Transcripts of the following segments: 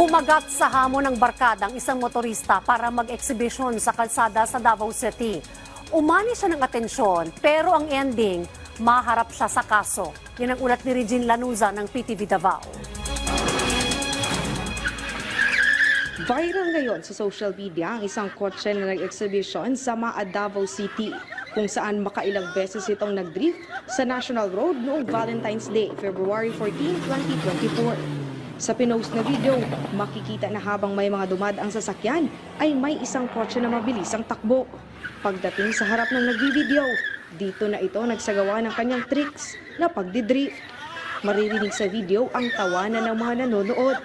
Kumagat sa hamon ng barkada ang isang motorista para mag-exhibition sa kalsada sa Davao City. Umani siya ng atensyon pero ang ending, maharap siya sa kaso. Yan ang ulat ni Regine Lanuza ng PTV Davao. Viral ngayon sa social media ang isang kotse na nag-exhibition sa Maa Davao City kung saan makailang beses itong nag-drift sa National Road noong Valentine's Day, February 14, 2024. Sa pinost na video, makikita na habang may mga dumadaang sasakyan ay may isang kotse na mabilis ang takbo. Pagdating sa harap ng nagbi-video, dito na ito nagsagawa ng kanyang tricks na pagdidrift. Maririnig sa video ang tawanan ng mga nanonood.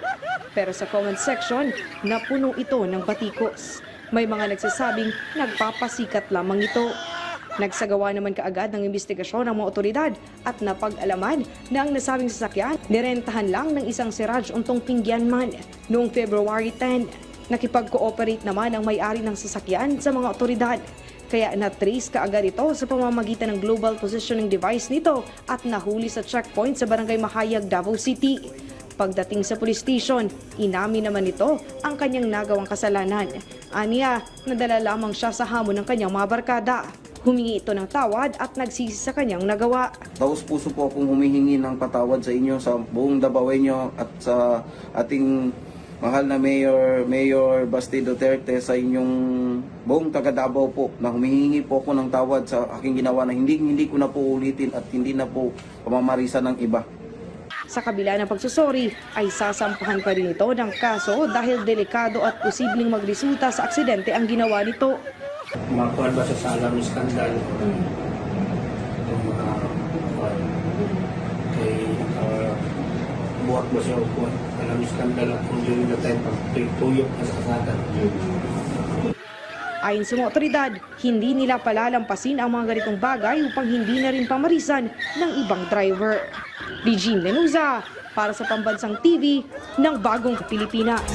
Pero sa comment section, napuno ito ng batikos. May mga nagsasabing nagpapasikat lamang ito. Nagsagawa naman kaagad ng investigasyon ng mga otoridad at napag-alaman na ang nasabing sasakyan nirentahan lang ng isang si Raj Untong Pingyanman noong February 10. Nakipag-cooperate naman ang may-ari ng sasakyan sa mga otoridad. Kaya na-trace kaagad ito sa pamamagitan ng global positioning device nito at nahuli sa checkpoint sa Barangay Mahayag, Davao City. Pagdating sa police station, inamin naman nito ang kanyang nagawang kasalanan. Aniya, nadala lamang siya sa hamon ng kanyang mga barkada. Humingi ito ng tawad at nagsisi sa kanyang nagawa. Taos puso po akong humihingi ng patawad sa inyo, sa buong Dabawenyo at sa ating mahal na Mayor, Mayor Basti Duterte sa inyong buong taga Davao po na humihingi po ako ng tawad sa aking ginawa na hindi, hindi ko na po ulitin at hindi na po pamamarisan ng iba. Sa kabila ng pagsusori, ay sasampahan pa rin ito ng kaso dahil delikado at posibleng magresulta sa aksidente ang ginawa nito. Makuha ba sa alarm skandal itong mga kuwan kay uh, buwak ba siya o kuwan alarm skandal at kung during the time pag tuyok na sa kasada Ayon sa mga otoridad, hindi nila palalampasin ang mga ganitong bagay upang hindi na rin pamarisan ng ibang driver. Regine Lenuza para sa Pambansang TV ng Bagong Pilipinas.